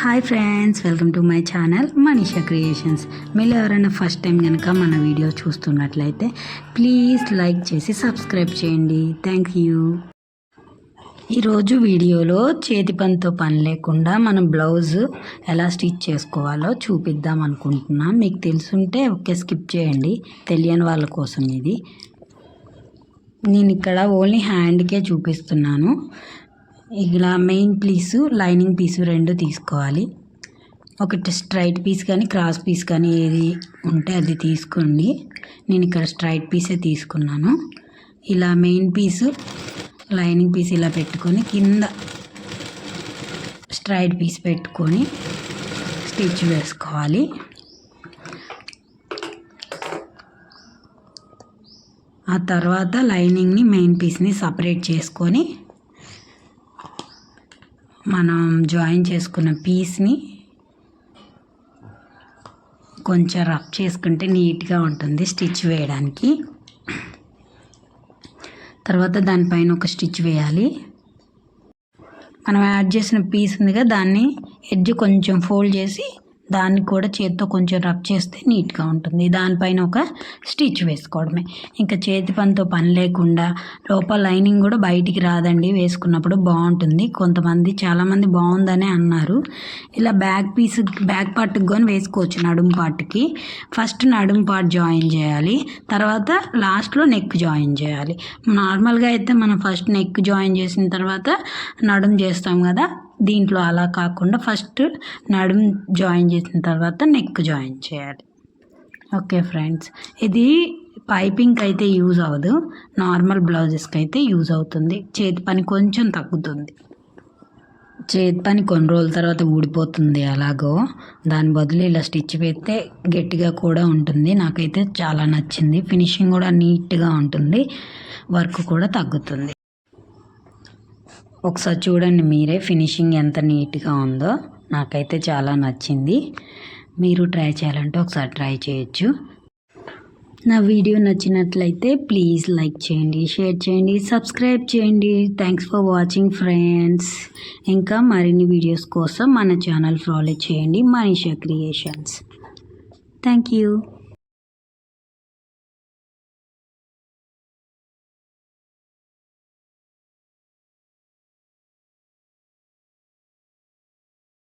Hi friends welcome to my channel Manisha creations మీరు ఎవరైనా first time కనుక మన వీడియో చూస్తున్నట్లయితే ప్లీజ్ లైక్ చేసి సబ్స్క్రైబ్ చేయండి. థ్యాంక్ యూ ఈరోజు వీడియోలో చేతి పనితో పని లేకుండా మనం బ్లౌజ్ ఎలా స్టిచ్ చేసుకోవాలో చూపిద్దాం అనుకుంటున్నాం. మీకు తెలుసుంటే ఒకే స్కిప్ చేయండి. తెలియని వాళ్ళ కోసం ఇది. నేను ఇక్కడ ఓన్లీ హ్యాండ్కే చూపిస్తున్నాను. ఇలా మెయిన్ పీసు లైనింగ్ పీసు రెండు తీసుకోవాలి. ఒకటి స్ట్రైట్ పీస్ కానీ క్రాస్ పీస్ కానీ ఏది ఉంటే అది తీసుకోండి. నేను ఇక్కడ స్ట్రైట్ పీసే తీసుకున్నాను. ఇలా మెయిన్ పీసు లైనింగ్ పీస్ ఇలా పెట్టుకొని కింద స్ట్రైట్ పీస్ పెట్టుకొని స్టిచ్ వేసుకోవాలి. ఆ తర్వాత లైనింగ్ని మెయిన్ పీస్ని సపరేట్ చేసుకొని మనం జాయిన్ చేసుకున్న పీస్ని కొంచెం రఫ్ చేసుకుంటే నీట్గా ఉంటుంది స్టిచ్ వేయడానికి. తర్వాత దానిపైన ఒక స్టిచ్ వేయాలి. మనం యాడ్ చేసిన పీస్ ఉందిగా దాన్ని ఎడ్జ్ కొంచెం ఫోల్డ్ చేసి దాన్ని కూడా చేతితో కొంచెం రబ్ చేస్తే నీట్గా ఉంటుంది. దానిపైన ఒక స్టిచ్ వేసుకోవడమే. ఇంకా చేతి పనితో పని లేకుండా లోపల లైనింగ్ కూడా బయటికి రాదండి. వేసుకున్నప్పుడు బాగుంటుంది. కొంతమంది చాలామంది బాగుందని అన్నారు. ఇలా బ్యాక్ పీస్ బ్యాక్ పార్ట్కి కానీ వేసుకోవచ్చు నడుము పార్ట్కి. ఫస్ట్ నడుము పార్ట్ జాయిన్ చేయాలి. తర్వాత లాస్ట్లో నెక్ జాయిన్ చేయాలి. నార్మల్గా అయితే మనం ఫస్ట్ నెక్ జాయిన్ చేసిన తర్వాత నడుము చేస్తాం కదా. దీంట్లో అలా కాకుండా ఫస్ట్ నడుము జాయిన్ చేసిన తర్వాత నెక్ జాయిన్ చేయాలి. ఓకే ఫ్రెండ్స్ ఇది పైపింగ్కి అయితే యూజ్ అవ్వదు. నార్మల్ బ్లౌజెస్కి అయితే యూజ్ అవుతుంది. చేతి పని కొంచెం తగ్గుతుంది. చేతి పని కొన్ని రోజుల తర్వాత ఊడిపోతుంది అలాగో దాని బదులు ఇలా స్టిచ్ పెడితే గట్టిగా కూడా ఉంటుంది. నాకైతే చాలా నచ్చింది. ఫినిషింగ్ కూడా నీట్గా ఉంటుంది. వర్క్ కూడా తగ్గుతుంది. ఒకసారి చూడండి మీరే ఫినిషింగ్ ఎంత నీట్గా ఉందో. నాకైతే చాలా నచ్చింది. మీరు ట్రై చేయాలంటే ఒకసారి ట్రై చేయొచ్చు. నా వీడియో నచ్చినట్లయితే ప్లీజ్ లైక్ చేయండి షేర్ చేయండి సబ్స్క్రైబ్ చేయండి. థ్యాంక్స్ ఫర్ వాచింగ్ ఫ్రెండ్స్ ఇంకా మరిన్ని వీడియోస్ కోసం మన ఛానల్ ఫాలో చేయండి. మనీషా క్రియేషన్స్. Thank you